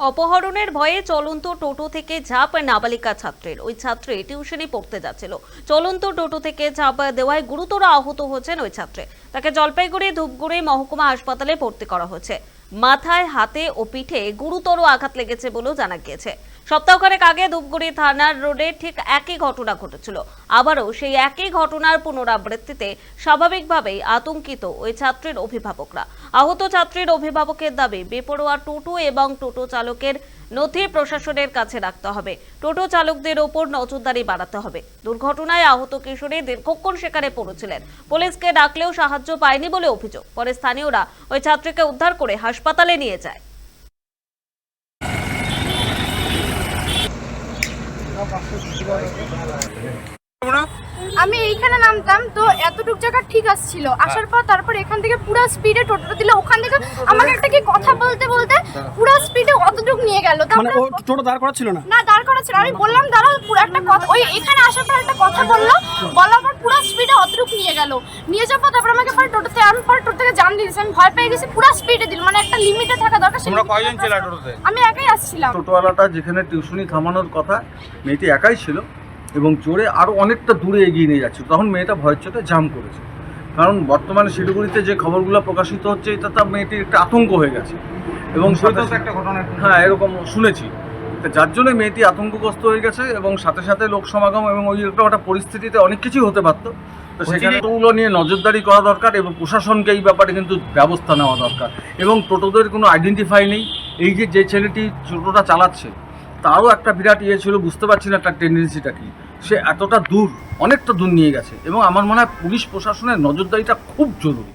অপহরণের ভয়ে চলন্ত টোটো থেকে ঝাঁপ নাবালিকা ছাত্রের। ওই ছাত্রী টিউশনি পড়তে যাচ্ছিল। চলন্ত টোটো থেকে ঝাঁপ দেওয়ায় গুরুতর আহত হয়েছেন ওই ছাত্রে। তাকে জলপাইগুড়ি ধূপগুড়ি মহকুমা হাসপাতালে ভর্তি করা হয়েছে। মাথায়, হাতে ও পিঠে গুরুতর আঘাত লেগেছে বলেও জানা গিয়েছে। সপ্তাহখানেক আগে ধূপগুড়ি থানার রোডে ঠিক একই ঘটনা ঘটেছিল। আবারও সেই একই ঘটনার পুনরাবৃত্তিতে স্বাভাবিকভাবেই আতঙ্কিত ওই ছাত্রের অভিভাবকরা। আহত ছাত্রীর অভিভাবকের দাবি, বেপরোয়া টোটো এবং টোটো চালকের নথি প্রশাসনের কাছে রাখতে হবে। টোটো চালকদের ওপর নজরদারি বাড়াতে হবে। দুর্ঘটনায় আহত কিশোরী দীর্ঘক্ষণ সেখানে পড়েছিলেন। পুলিশকে ডাকলেও সাহায্য পায়নি বলে অভিযোগ। পরে স্থানীয়রা ওই ছাত্রীকে উদ্ধার করে হাসপাতালে নিয়ে যায়। আমি এইখানে নামতাম তো এতটুক জায়গা ঠিক আসছিল। আসার পর তারপর এখান থেকে পুরো স্পিডে টোটোটা দিল ওখান থেকে আমাকে একটা কি কথা বলতে বলতে পুরো স্পিডে অতটুক নিয়ে গেল। মানে ও টোটো দাঁড় করা ছিল না? না দাঁড় করা ছিল আমি বললাম দাঁড়াও পুরো একটা কথা ওই এখানে আসার পর একটা কথা বলল বলার পর পুরো স্পিডে অতটুক নিয়ে গেল। নিয়ে যাওয়ার পর তারপর আমাকে পরে টোটোতে আমি পরে টোটো থেকে জাম দিয়েছি। আমি ভয় পেয়ে গেছি পুরো স্পিডে দিল। মানে একটা লিমিটে থাকা দরকার তোমরা কয়জন ছিল টোটোতে? আমি একাই আসছিলাম। টোটোওয়ালাটা যেখানে টিউশনি থামানোর কথা মেয়েটি একাই ছিল এবং চড়ে আরও অনেকটা দূরে এগিয়ে নিয়ে যাচ্ছিল। তখন মেয়েটা ভয়ের চোটে জাম করেছে। কারণ বর্তমানে শিলিগুড়িতে যে খবরগুলো প্রকাশিত হচ্ছে এটা তার মেয়েটির একটা আতঙ্ক হয়ে গেছে। এবং একটা ঘটনা হ্যাঁ এরকম শুনেছি। তো যার জন্য মেয়েটি আতঙ্কগ্রস্ত হয়ে গেছে এবং সাথে সাথে লোক সমাগম এবং ওই একটা একটা পরিস্থিতিতে অনেক কিছুই হতে পারতো। তো নিয়ে নজরদারি করা দরকার এবং প্রশাসনকে এই ব্যাপারে কিন্তু ব্যবস্থা নেওয়া দরকার। এবং টোটোদের কোনো আইডেন্টিফাই নেই। এই যে যে ছেলেটি টোটোটা চালাচ্ছে তারও একটা বিরাট ইয়ে ছিল বুঝতে পারছি না তার টেন্ডেন্সিটা কি। সে এতটা দূর অনেকটা দূর নিয়ে গেছে। এবং আমার মনে হয় পুলিশ প্রশাসনের নজরদারিটা খুব জরুরি।